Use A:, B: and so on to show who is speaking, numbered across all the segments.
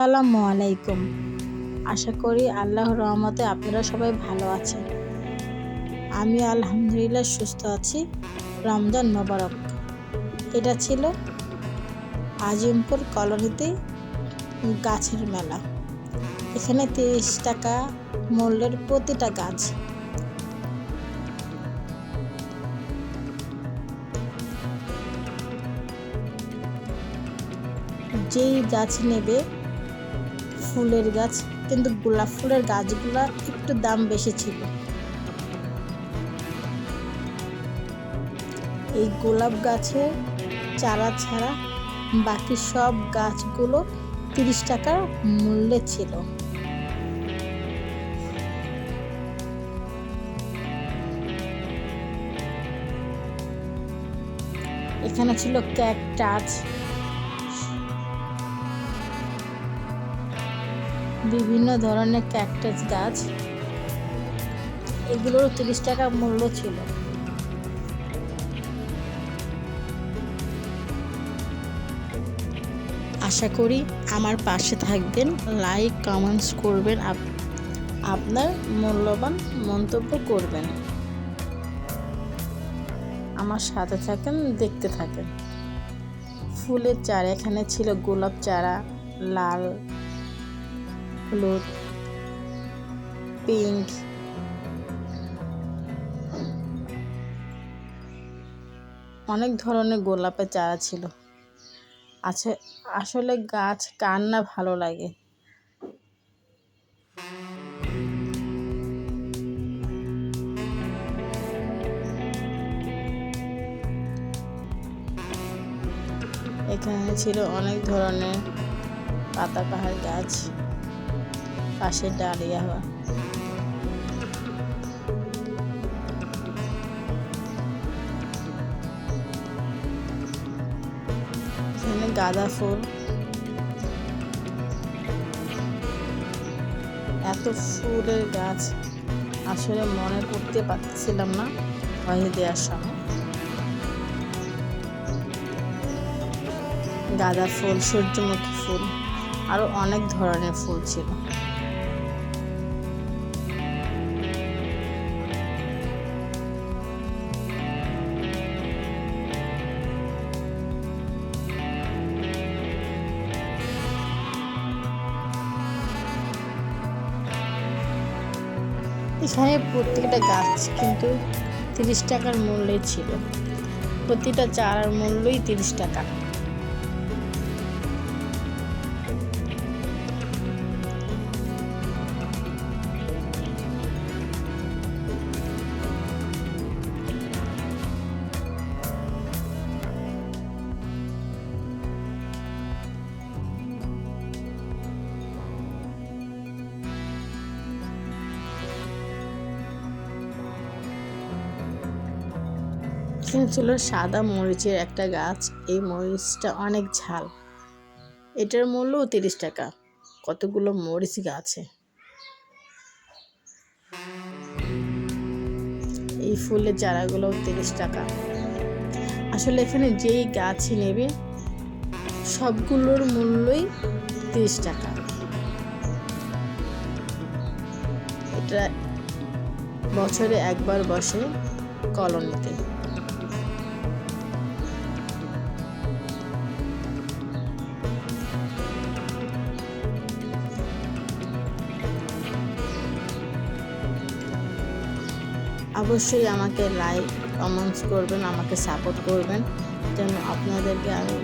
A: আসসালামু আলাইকুম। আশা করি আল্লাহর রহমতে আপনারা সবাই ভালো আছেন। আমি আলহামদুলিল্লাহ সুস্থ আছি। রমজান মোবারক। এটা ছিল আজিমপুর কলোনিতে গাছের মেলা। এখানে তিরিশ টাকা মূল্যের প্রতিটা গাছ। যেই গাছ নেবে ফুলের গাছ, কিন্তু গোলাপ ফুলের গাছগুলা একটু দাম বেশি ছিল। এই গোলাপ গাছের চারা ছাড়া বাকি সব গাছগুলো তিরিশ টাকার মূল্যে ছিল। এখানে ছিল ক্যাকটাস বিভিন্ন ধরনের ক্যাকটাস গাছ। এগুলোর তিরিশ টাকা মূল্য ছিল। আশা করি আমার পাশে থাকবেন লাইক কমেন্টস করবেন আপনার মূল্যবান মন্তব্য করবেন। আমার সাথে থাকেন, দেখতে থাকেন। ফুলের চারা এখানে ছিল, গোলাপ চারা, লাল হলুদ, পিঙ্ক। অনেক ধরনের গোলাপের চারা ছিল। আছে, আসলে গাছ কার না ভালো লাগে। এখানে ছিল অনেক ধরনের পাতাবাহার গাছ। পাশে ডালিয়া এখানে গাঁদা ফুল। এত ফুলের গাছ, আসলে মনে করতে পারছিলাম না ভয়ে দেওয়ার সময়। গাঁদা ফুল, সূর্যমুখী ফুল আরও অনেক ধরনের ফুল ছিল। এখানে প্রত্যেকটা গাছ কিন্তু তিরিশ টাকার মূল্যে ছিল। প্রতিটা চারার মূল্যই তিরিশ টাকা। এখানে ছিল সাদা মরিচের একটা গাছ। এই মরিচটা অনেক ঝাল। এটার মূল্য তিরিশ টাকা। কতগুলো মরিচ গাছে? এই ফুলের চারাগুলো তিরিশ টাকা। আসলে এখানে যেই গাছই নেবে, সবগুলোর মূল্যই তিরিশ টাকা। এটা বছরে একবার বসে কলোনিতে। অবশ্যই আমাকে লাইক কমেন্টস করবেন, আমাকে সাপোর্ট করবেন। যেন আপনাদেরকে আমি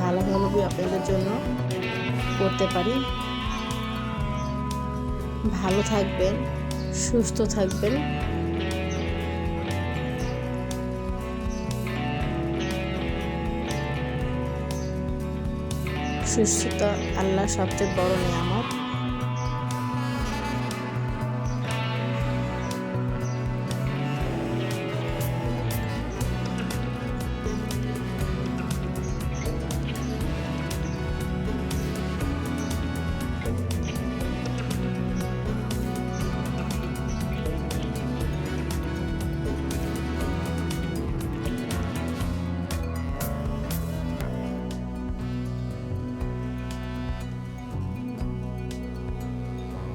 A: ভালো ভালো আপনাদের জন্য করতে পারি। ভালো থাকবেন, সুস্থ থাকবেন। সুস্থতা আল্লাহ সবচেয়ে বড় নিয়ামত।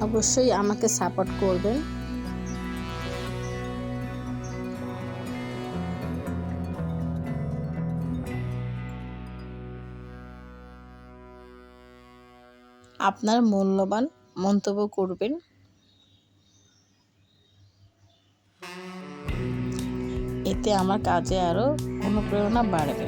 A: অবশ্যই আমাকে সাপোর্ট করবেন। আপনার মূল্যবান মন্তব্য করবেন। এতে আমার কাজে আরও অনুপ্রেরণা বাড়বে।